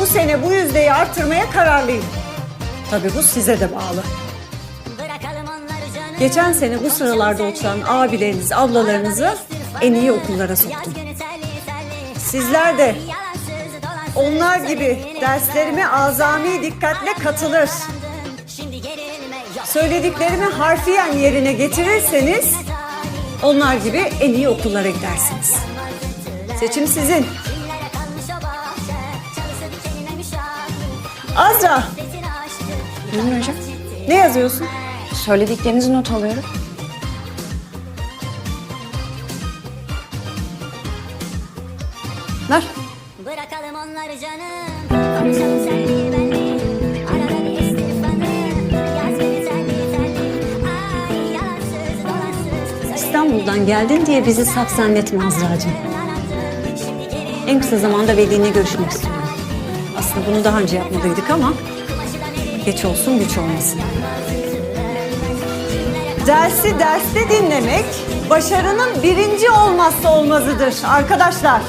Bu sene bu yüzdeyi arttırmaya kararlıyım. Tabii bu size de bağlı. Geçen sene bu sıralarda oturan abileriniz, ablalarınızı en iyi okullara soktum. Sizler de onlar gibi derslerime azami dikkatle katılır. Söylediklerimi harfiyen yerine getirirseniz onlar gibi en iyi okullara gidersiniz. Seçim sizin. Azra, Buyurun hocam. ne yazıyorsun? Söylediklerinizi not alıyorum. Ver. Bırakalım onları canım Konuşalım senli benli Arada bir estir fanı Yaz beni telli telli Ay yalansız dolansız Söyle İstanbul'dan geldin diye bizi saf zannetme Azra'cığım. En kısa zamanda velinle görüşmek istiyorum. Aslında bunu daha önce yapmalıydık ama geç olsun güç olmasın. Dersi derste dinlemek başarının birinci olmazsa olmazıdır arkadaşlar.